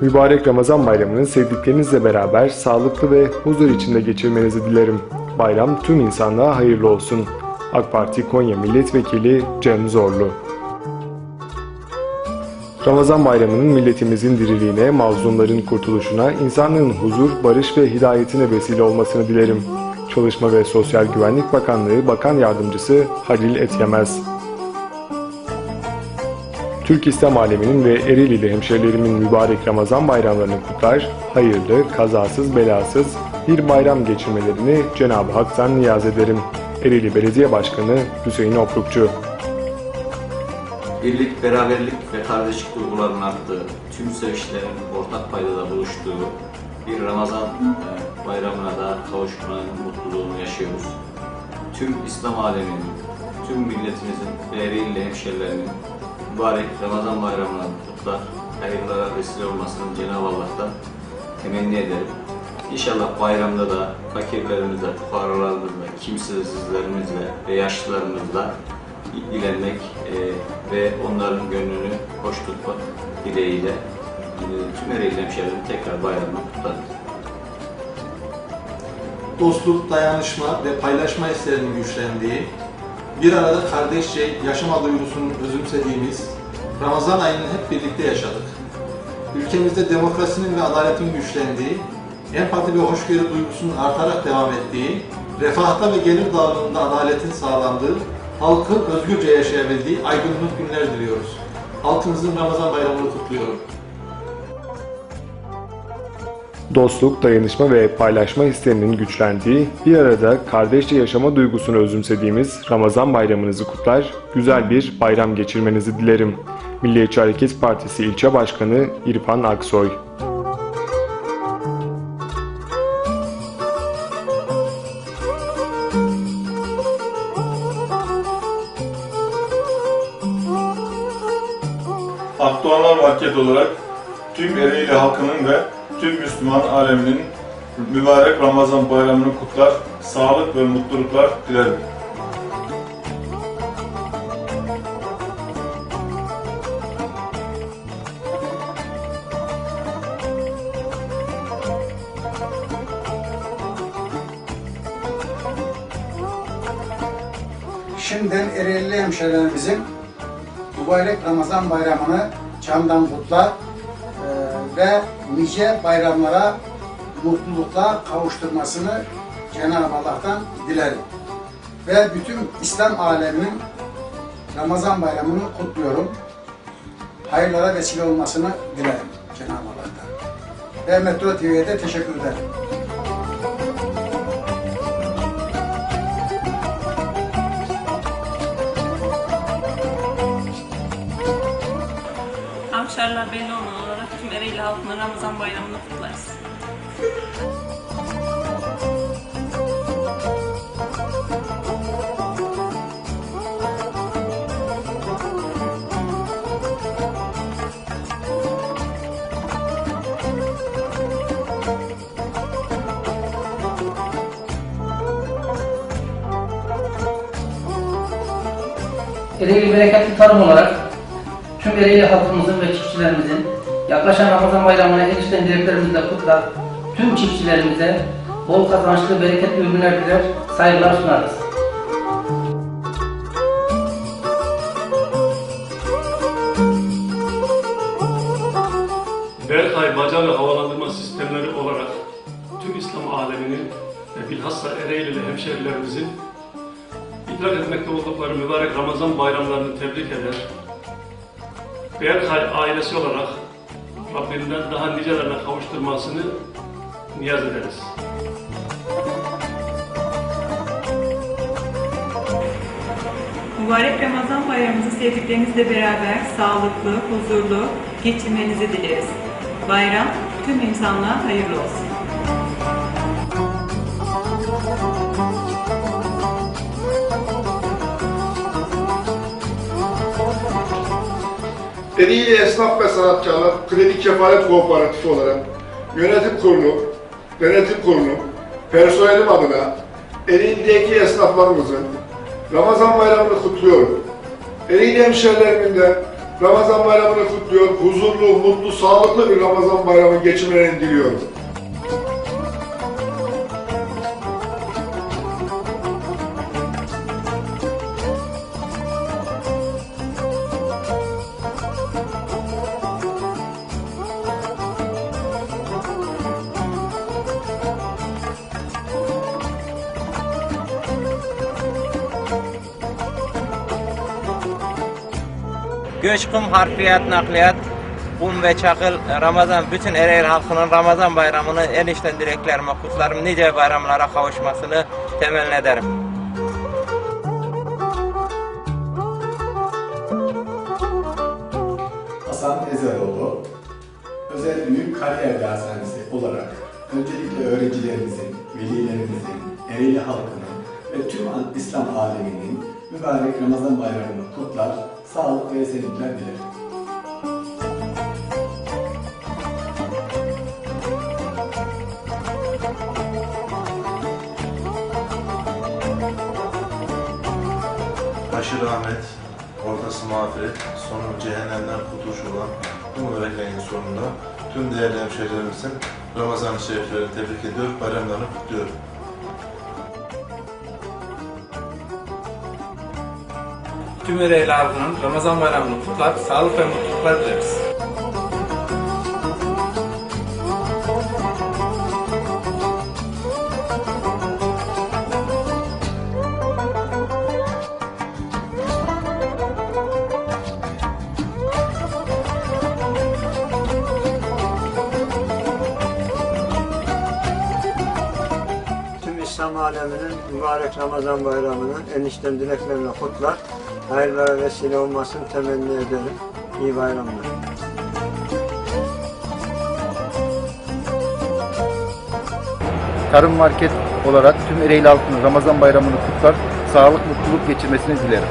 Mübarek Ramazan bayramını sevdiklerinizle beraber sağlıklı ve huzur içinde geçirmenizi dilerim. Bayram tüm insanlığa hayırlı olsun. AK Parti Konya Milletvekili Cem Zorlu Ramazan bayramının milletimizin diriliğine, mazlumların kurtuluşuna, insanlığın huzur, barış ve hidayetine vesile olmasını dilerim. Çalışma ve Sosyal Güvenlik Bakanlığı Bakan Yardımcısı Halil Etyemez Türk İslam aleminin ve Ereğlili hemşerilerimin mübarek Ramazan bayramlarını kutlar, hayırlı, kazasız, belasız bir bayram geçirmelerini Cenab-ı Hak'tan niyaz ederim. Ereğli Belediye Başkanı Hüseyin Oprukçu birlik, beraberlik ve kardeşlik duygularının arttığı, tüm sevişlerin ortak paydada buluştuğu bir Ramazan e, bayramına da kavuşmanın mutluluğunu yaşıyoruz. Tüm İslam aleminin, tüm milletimizin ve Ereğli hemşerilerinin mübarek Ramazan bayramını kutlar, hayırlara vesile olmasını Cenab-ı Allah'tan temenni ederim. İnşallah bayramda da fakirlerimizle, fukaralarımızla, kimsesizlerimizle ve yaşlılarımızla ilgilenmek e, ve onların gönlünü hoş tutmak dileğiyle e, tüm Ereğli hemşehrilerin tekrar bayramını kutlarız. dostluk, dayanışma ve paylaşma hislerinin güçlendiği, bir arada kardeşçe yaşama duygusunu özümsediğimiz Ramazan ayını hep birlikte yaşadık. Ülkemizde demokrasinin ve adaletin güçlendiği, empati ve hoşgörü duygusunun artarak devam ettiği, refahta ve gelir dağılımında adaletin sağlandığı, halkın özgürce yaşayabildiği aydınlık günler diliyoruz. Halkımızın Ramazan bayramını kutluyorum. Dostluk, dayanışma ve paylaşma hislerinin güçlendiği, bir arada kardeşçe yaşama duygusunu özümsediğimiz Ramazan bayramınızı kutlar, güzel bir bayram geçirmenizi dilerim. Milliyetçi Hareket Partisi İlçe Başkanı İrfan Aksoy Akdoğanlar Market olarak tüm Ereğli halkının ve tüm Müslüman aleminin mübarek Ramazan bayramını kutlar, sağlık ve mutluluklar dilerim. Şimdiden Ereğli hemşehrilerimizin mübarek Ramazan bayramını candan kutlar eee, ve nice bayramlara mutlulukla kavuşturmasını Cenab-ı Allah'tan dilerim. Ve bütün İslam aleminin Ramazan bayramını kutluyorum. Hayırlara vesile olmasını dilerim Cenab-ı Allah'tan. Ve Metro TV'ye de teşekkür ederim. Avşarlar belli halkının Ramazan bayramını kutlarız. Ereğli bereketli tarım olarak tüm Ereğli halkımızın ve çiftçilerimizin yaklaşan Ramazan bayramına en içten dileklerimizle kutlar, tüm çiftçilerimize bol kazançlı, bereketli ürünler diler, saygılar sunarız. Berkay baca ve havalandırma sistemleri olarak tüm İslam aleminin ve bilhassa Ereğlili hemşehrilerimizin idrak etmekte oldukları mübarek Ramazan bayramlarını tebrik eder. Berkay ailesi olarak Rabbinden daha nicelerine kavuşturmasını niyaz ederiz. Mübarek Ramazan bayramınızı sevdiklerinizle beraber sağlıklı, huzurlu geçirmenizi dileriz. Bayram tüm insanlığa hayırlı olsun. Ereğli Esnaf ve Sanatkarlar Kredi Kefalet Kooperatifi olarak yönetim kurulu, denetim kurulu, personelim adına Ereğli'deki esnaflarımızın Ramazan bayramını kutluyorum. Ereğli hemşehrilerimin de Ramazan bayramını kutluyor. Huzurlu, mutlu, sağlıklı bir Ramazan bayramı geçirmelerini diliyorum. Göç, harfiyat, nakliyat, kum ve çakıl, Ramazan, bütün Ereğli halkının Ramazan bayramını en içten dileklerime kutlarım. Nice bayramlara kavuşmasını temenni ederim. Hasan Ezeroğlu, özel büyük kariyer dershanesi olarak öncelikle öğrencilerimizin, velilerimizin, Ereğli halkının ve tüm İslam aleminin mübarek Ramazan bayramını kutlar, sağlık ve esenlikler dilerim. Başı rahmet, ortası mağfiret, sonu cehennemden kurtuluş olan bu mübarek sonunda tüm değerli hemşehrilerimizin Ramazan-ı Şeriflerini tebrik ediyor, bayramlarını kutluyorum. Tüm Ereğli halkının Ramazan bayramını kutlar, sağlık ve mutluluklar dileriz. İslam aleminin mübarek Ramazan bayramını en içten dileklerimle kutlar. Hayırlara vesile olmasını temenni ederim. İyi bayramlar. Tarım Market olarak tüm Ereğli halkının Ramazan bayramını kutlar, sağlık, mutluluk geçirmesini dilerim.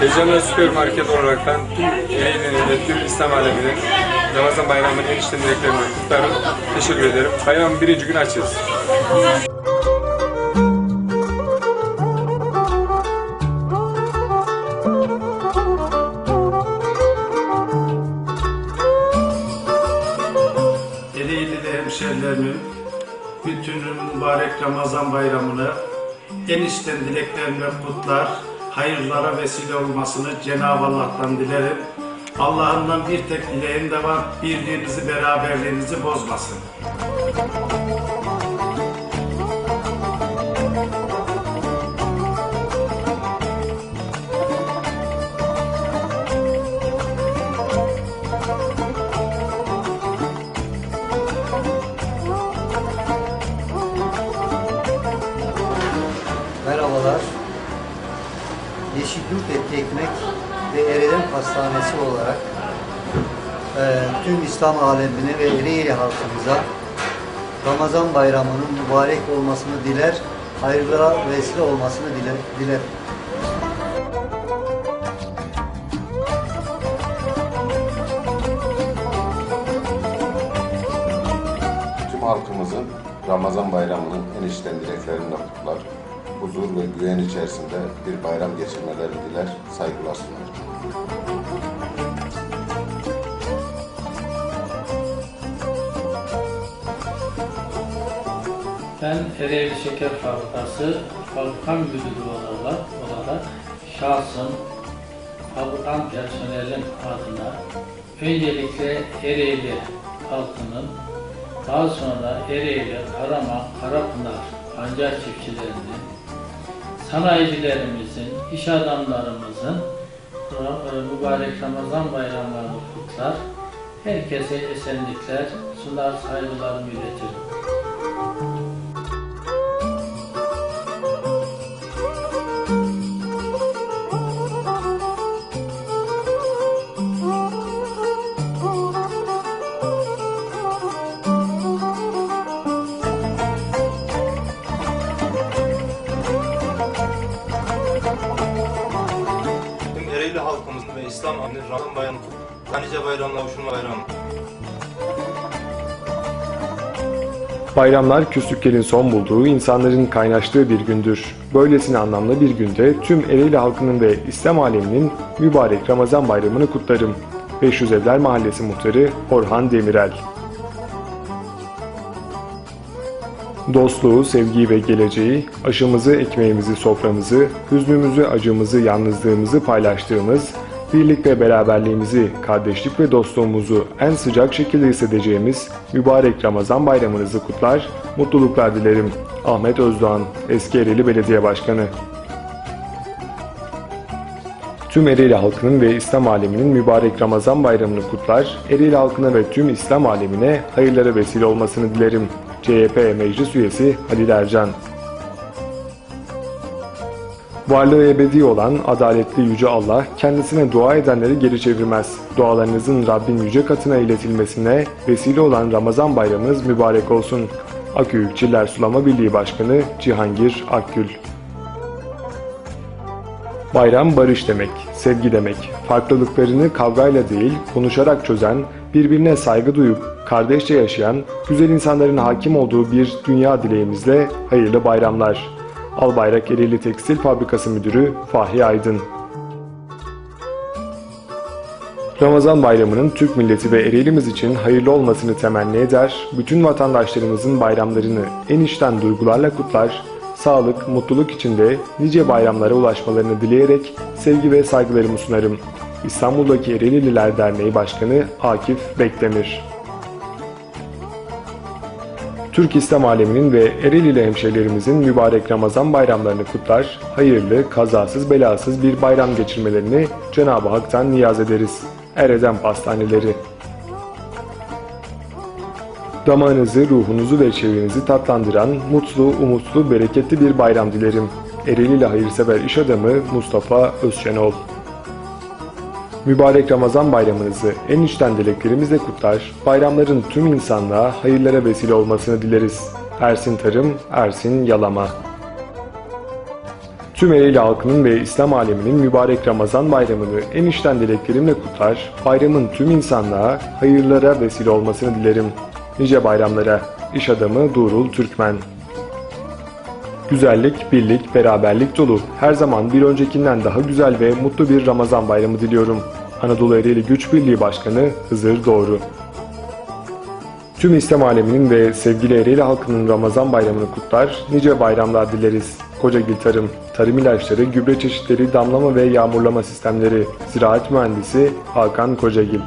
Tecrübe Süpermarket olarak ben tüm Ereğli'nin ve tüm İslam aleminin Ramazan bayramının en içten dileklerini kutlarım. Teşekkür ederim. Bayramın birinci günü açıyoruz. Ereğli'li hemşehrilerimin bütünün mübarek Ramazan bayramını en içten dileklerimle kutlar, hayırlara vesile olmasını Cenab-ı Allah'tan dilerim. Allah'ımdan bir tek dileğim de var, birliğinizi, beraberliğinizi bozmasın. Ekmek ve Ereğli Pastanesi olarak eee, tüm İslam alemine ve Ereğli halkımıza Ramazan bayramının mübarek olmasını diler, hayırlara vesile olmasını diler, dilerim. Tüm halkımızın Ramazan bayramının en içten dileklerinden kutlar, huzur ve güven içerisinde bir bayram geçirmelerini diler, saygılar sunar. Ben Ereğli Şeker Fabrikası Fabrikan Müdürü olarak, olarak şahsım fabrikan personelin adına öncelikle Ereğli halkının daha sonra Ereğli, Karaman, Karapınar, Pancar çiftçilerinin, sanayicilerimizin, iş adamlarımızın e, mübarek Ramazan bayramlarını kutlar. Herkese esenlikler sunar, saygılarımı iletirim. Bayramla buluşma bayramı. Bayramlar küslüklerin son bulduğu, insanların kaynaştığı bir gündür. Böylesine anlamlı bir günde tüm Ereğli halkının ve İslam aleminin mübarek Ramazan bayramını kutlarım. 500 Evler Mahallesi Muhtarı Orhan Demirel Dostluğu, sevgiyi ve geleceği, aşımızı, ekmeğimizi, soframızı, hüznümüzü, acımızı, yalnızlığımızı paylaştığımız, birlik ve beraberliğimizi, kardeşlik ve dostluğumuzu en sıcak şekilde hissedeceğimiz mübarek Ramazan bayramınızı kutlar, mutluluklar dilerim. Ahmet Özdoğan, eski Ereğli Belediye Başkanı. Tüm Ereğli halkının ve İslam aleminin mübarek Ramazan bayramını kutlar, Ereğli halkına ve tüm İslam alemine hayırlara vesile olmasını dilerim. CHP Meclis Üyesi Halil Ercan Varlığı ebedi olan adaletli Yüce Allah kendisine dua edenleri geri çevirmez. Dualarınızın Rabbin yüce katına iletilmesine vesile olan Ramazan bayramınız mübarek olsun. Aküyük Çiller Sulama Birliği Başkanı Cihangir Akgül Bayram barış demek, sevgi demek. Farklılıklarını kavgayla değil, konuşarak çözen, birbirine saygı duyup kardeşçe yaşayan, güzel insanların hakim olduğu bir dünya dileğimizle hayırlı bayramlar. Albayrak Ereğli Tekstil Fabrikası Müdürü Fahri Aydın Ramazan bayramının Türk milleti ve Ereğlimiz için hayırlı olmasını temenni eder, bütün vatandaşlarımızın bayramlarını en içten duygularla kutlar, sağlık, mutluluk içinde nice bayramlara ulaşmalarını dileyerek sevgi ve saygılarımı sunarım. İstanbul'daki Ereğlililer Derneği Başkanı Akif Bekdemir Türk İslam aleminin ve Ereğlili hemşehrilerimizin mübarek Ramazan bayramlarını kutlar, hayırlı, kazasız belasız bir bayram geçirmelerini Cenab-ı Hak'tan niyaz ederiz. Eredem Pastaneleri Damağınızı, ruhunuzu ve çevrenizi tatlandıran mutlu, umutlu, bereketli bir bayram dilerim. Ereğlili hayırsever iş adamı Mustafa Özşenol Mübarek Ramazan bayramınızı en içten dileklerimizle kutlar, bayramların tüm insanlığa hayırlara vesile olmasını dileriz. Ersin Tarım, Ersin Yalama. Tüm Ereğli halkının ve İslam aleminin mübarek Ramazan bayramını en içten dileklerimle kutlar, bayramın tüm insanlığa hayırlara vesile olmasını dilerim. Nice bayramlara, iş adamı Durul Türkmen Güzellik, birlik, beraberlik dolu, her zaman bir öncekinden daha güzel ve mutlu bir Ramazan bayramı diliyorum. Anadolu Ereğli Güç Birliği Başkanı Hızır Doğru Tüm İslam aleminin ve sevgili Ereğli halkının Ramazan bayramını kutlar, nice bayramlar dileriz. Kocagil Tarım, tarım ilaçları, gübre çeşitleri, damlama ve yağmurlama sistemleri, ziraat mühendisi Hakan Kocagil.